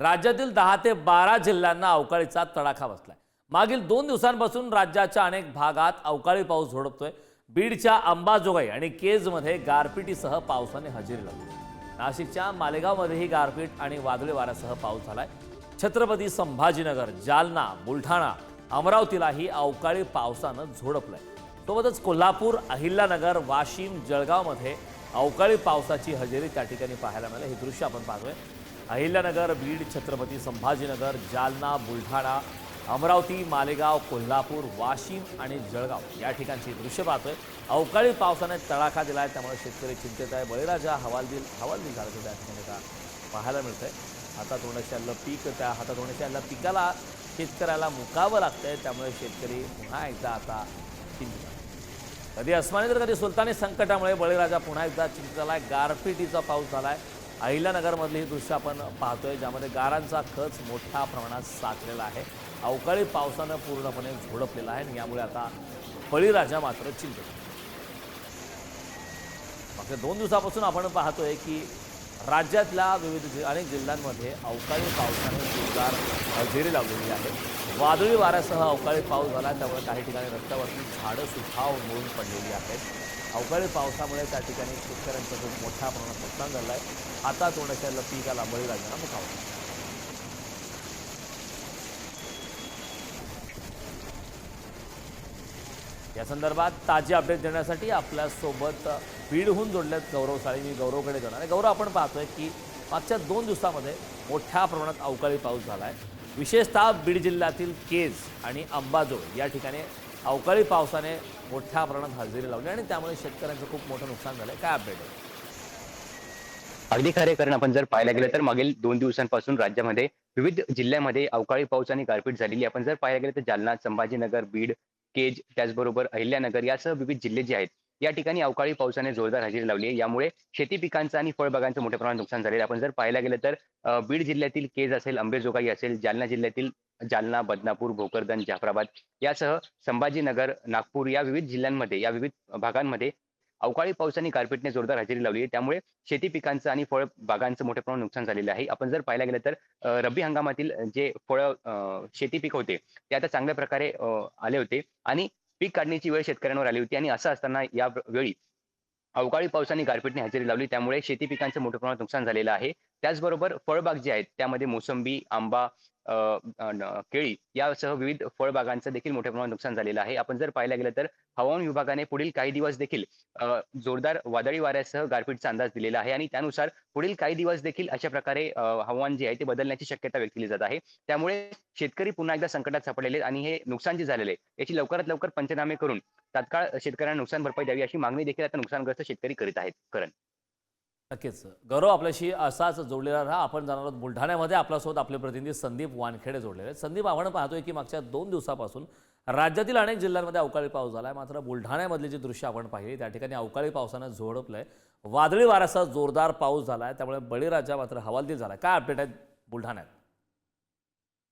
राज्यातील दहा ते बारा जिल्ह्यांना अवकाळीचा तडाखा बसलाय. मागील दोन दिवसांपासून राज्याच्या अनेक भागात अवकाळी पाऊस झोडपतोय. बीडच्या अंबाजोगाई आणि केजमध्ये गारपिटीसह पावसाने हजेरी लावली. नाशिकच्या मालेगावमध्येही गारपीट आणि वादळी वाऱ्यासह पाऊस झालाय. छत्रपती संभाजीनगर जालना बुलढाणा अमरावतीलाही अवकाळी पावसानं झोडपलंय. सोबतच कोल्हापूर अहिल्यानगर वाशिम जळगावमध्ये अवकाळी पावसाची हजेरी त्या ठिकाणी पाहायला मिळाली. हे दृश्य आपण पाहतोय. अहिल्यानगर बीड छत्रपती संभाजीनगर जालना बुलढाणा अमरावती मालेगाव कोल्हापूर वाशिम आणि जळगाव या ठिकाणची दृश्य पाहतोय. अवकाळी पावसाने तडाखा आहे त्यामुळे शेतकरी चिंतेत आहे. बळीराजा हवालदिल हवालदिल झाल्याचं त्या ठिकाणी आता पाहायला मिळतंय. हातात होण्याशी आलेलं पीक त्या हातात होण्याशी आलेल्या पिकाला शेतकऱ्याला मुकावं लागतंय त्यामुळे शेतकरी पुन्हा एकदा आता चिंतित कधी अस्मानी तर कधी सुलतानी संकटामुळे बळीराजा पुन्हा एकदा चिंतित आहे गारपिटीचा पाऊस झाला आहे अहिल्यानगरमधली ही दृश्य आपण पाहतोय ज्यामध्ये गारांचा खच मोठ्या प्रमाणात साचलेला आहे. अवकाळी पावसानं पूर्णपणे झोडपलेला आहे आणि यामुळे आता बळीराजा मात्र चिंतित मग मागच्या दोन दिवसापासून आपण पाहतोय की राज्यातल्या विविध अनेक जिल्ह्यांमध्ये अवकाळी पावसाने जोरदार हजेरी लावलेली आहे. वादळी वाऱ्यासह अवकाळी पाऊस झाला त्यामुळे काही ठिकाणी रस्त्यावरती झाडं सुखाव उन्मळून पडलेली आहेत. अवकाळी पावसामुळे त्या ठिकाणी शेतकऱ्यांचं खूप मोठ्या प्रमाणात नुकसान झालं आहे हातात होण्याच्या पिकाला बळी मुकावं लागलं. या संदर्भात ताजी अपडेट देण्यासाठी आपल्यासोबत बीडहून जोडल्यात गौरव साळी. मी गौरवकडे जाणार आहे. गौरव आपण पाहतोय की मागच्या दोन दिवसामध्ये मोठ्या प्रमाणात अवकाळी पाऊस झाला आहे विशेषतः बीड जिल्ह्यातील केज आणि अंबाजोळ या ठिकाणी अवकाळी पावसाने मोठ्या प्रमाणात हजेरी लावली आणि त्यामुळे शेतकऱ्यांचं खूप मोठं नुकसान झालं काय अपडेट आहे? अगदी खरे कारण आपण जर पाहायला गेलं तर मागील दोन दिवसांपासून राज्यामध्ये विविध जिल्ह्यामध्ये अवकाळी पाऊस आणि गारपीट झालेली आहे. आपण जर पाहायला गेलं तर जालना संभाजीनगर बीड केज त्याचबरोबर अहिल्यानगर यासह विविध जिल्हे जे आहेत या ठिकाणी अवकाळी पावसाने जोरदार हजेरी लावली आहे. यामुळे शेती पिकांचं आणि फळबागांचं मोठ्या प्रमाणात नुकसान झालेलं आहे. आपण जर पाहायला गेलं तर बीड जिल्ह्यातील केज असेल अंबेजोगाई असेल जालना जिल्ह्यातील जालना बदनापूर भोकरदन जाफराबाद यासह संभाजीनगर नागपूर या विविध जिल्ह्यांमध्ये या विविध भागांमध्ये अवकाळी पाऊस आणि गारपीटने जोरदार हजेरी लावली. आहे त्यामुळे शेती पिकांचं आणि फळ बागांचं मोठ्या प्रमाणात नुकसान झालेलं आहे. आपण जर पाहायला गेलं तर रब्बी हंगामातील जे फळ शेती पीक होते ते आता चांगल्या प्रकारे अं, आले होते आणि पीक काढण्याची वेळ शेतकऱ्यांवर आली होती आणि असं असताना या वेळी अवकाळी पावसाने गारपीटने हजेरी लावली. त्यामुळे शेती पिकांचं मोठ्या प्रमाणात नुकसान झालेलं आहे. त्याचबरोबर फळबाग जे आहेत त्यामध्ये मोसंबी आंबा अं, केळी यासह विविध फळबागांचं देखील मोठ्या प्रमाणात नुकसान झालेलं आहे. आपण जर पाहायला गेलं तर हवामान विभागाने पुढील काही दिवस देखील अं, जोरदार वादळी वाऱ्यासह गारपीटचा अंदाज दिलेला आहे. आणि त्यानुसार पुढील काही दिवस देखील अशा प्रकारे हवामान जे आहे ते बदलण्याची शक्यता व्यक्त केली जात आहे. त्यामुळे शेतकरी पुन्हा एकदा संकटात सापडलेले आणि हे नुकसान जे झालेले आहे याची लवकरात लवकर पंचनामे करून तात्काळ शेतकऱ्यांना नुकसान भरपाई द्यावी अशी मागणी देखील आता नुकसानग्रस्त शेतकरी करीत आहेत करण. नक्कीच. गौरव आपल्याशी असाच जोडलेला राहा. आपण जाणार आहोत बुलढाण्यामध्ये. आपल्यासोबत आपले प्रतिनिधी संदीप वानखेडे जोडलेले आहेत. संदीप आपण पाहतोय की मागच्या दोन दिवसापासून राज्यातील अनेक जिल्ह्यांमध्ये अवकाळी पाऊस झाला आहे मात्र बुलढाण्यामधली जी दृश्य आपण पाहिली त्या ठिकाणी अवकाळी पावसानं झोडपलंय. वादळी वाऱ्यासह जोरदार पाऊस झाला आहे त्यामुळे बळीराजा मात्र हवालदिल झाला आहे काय अपडेट आहेत बुलढाण्यात?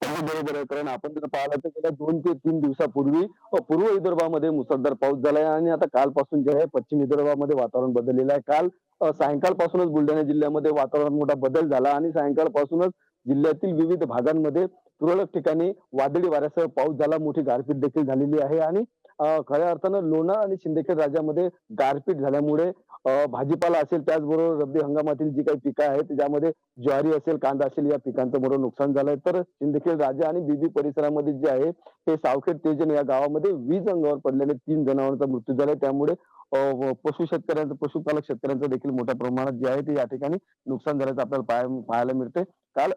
हो, बरोबर आहे. कारण आपण जर पाहिलं तर गेल्या दोन ते तीन दिवसापूर्वी अ, पूर्व विदर्भामध्ये मुसळधार पाऊस झालाय आणि आता कालपासून जे आहे पश्चिम विदर्भामध्ये वातावरण बदललेलं आहे. काल अ, सायंकाळपासूनच बुलढाणा जिल्ह्यामध्ये वातावरणात मोठा बदल झाला आणि सायंकाळपासूनच जिल्ह्यातील विविध भागांमध्ये तुरळक ठिकाणी वादळी वाऱ्यासह पाऊस झाला. मोठी गारपीट देखील झालेली आहे आणि अ, खऱ्या अर्थानं लोणार आणि सिंदखेड राज्यामध्ये गारपीट झाल्यामुळे भाजीपाला असेल त्याचबरोबर रब्बी हंगामातील जी काही पिकं आहेत ज्यामध्ये ज्वारी असेल कांदा असेल या पिकांचं मोठं नुकसान झालंय. तर सिंदखेड राजा आणि बीबी परिसरामध्ये जे आहे हे सावखेड तेजन या गावामध्ये वीज अंगावर पडलेले तीन जनावरांचा मृत्यू झालाय. त्यामुळे पशु शेतकऱ्यांचं पशुपालक शेतकऱ्यांचं देखील मोठ्या प्रमाणात जे आहे ते या ठिकाणी नुकसान झाल्याचं आपल्याला पाहाय- पाहायला मिळते काल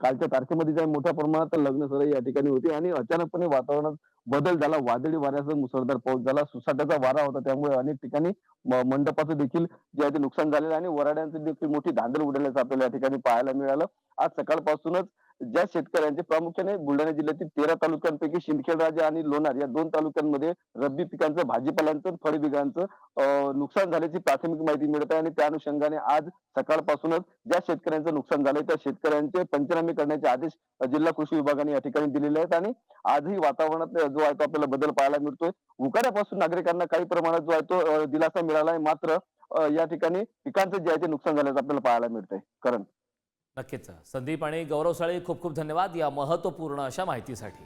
कालच्या तारखेमध्ये जे मोठ्या प्रमाणात लग्न सराई या ठिकाणी होती आणि अचानकपणे वातावरणात बदल झाला. वादळी वाऱ्याचा मुसळधार पाऊस झाला. सुसाट्याचा वारा होता. त्यामुळे अनेक ठिकाणी मंडपाचं देखील जे आहे ते नुकसान झालेलं आहे आणि वराड्यांचं देखील मोठी धांदल उडाल्याचं आपल्याला या ठिकाणी पाहायला मिळालं. आज सकाळपासूनच ज्या शेतकऱ्यांचे प्रामुख्याने बुलढाणा जिल्ह्यातील तेरा तालुक्यांपैकी शिंदखेड राजा आणि लोणार या दोन तालुक्यांमध्ये रब्बी पिकांचं भाजीपाल्यांचं आणि नुकसान झाल्याची प्राथमिक माहिती मिळत आहे आणि त्या अनुषंगाने आज सकाळपासूनच ज्या शेतकऱ्यांचं नुकसान झालंय त्या शेतकऱ्यांचे पंचनामे करण्याचे आदेश जिल्हा कृषी विभागाने या ठिकाणी दिलेले आहेत आणि आजही वातावरणात जो आहे तो आपल्याला बदल पाहायला मिळतोय. उकाड्यापासून नागरिकांना काही प्रमाणात जो आहे तो दिलासा मिळाला आहे मात्र या ठिकाणी पिकांचं जे आहे ते नुकसान झाल्याचं आपल्याला पाहायला मिळतंय. करण. नक्कीच. संदीप आणि गौरव साळे खूप खूप धन्यवाद या महत्त्वपूर्ण अशा माहितीसाठी.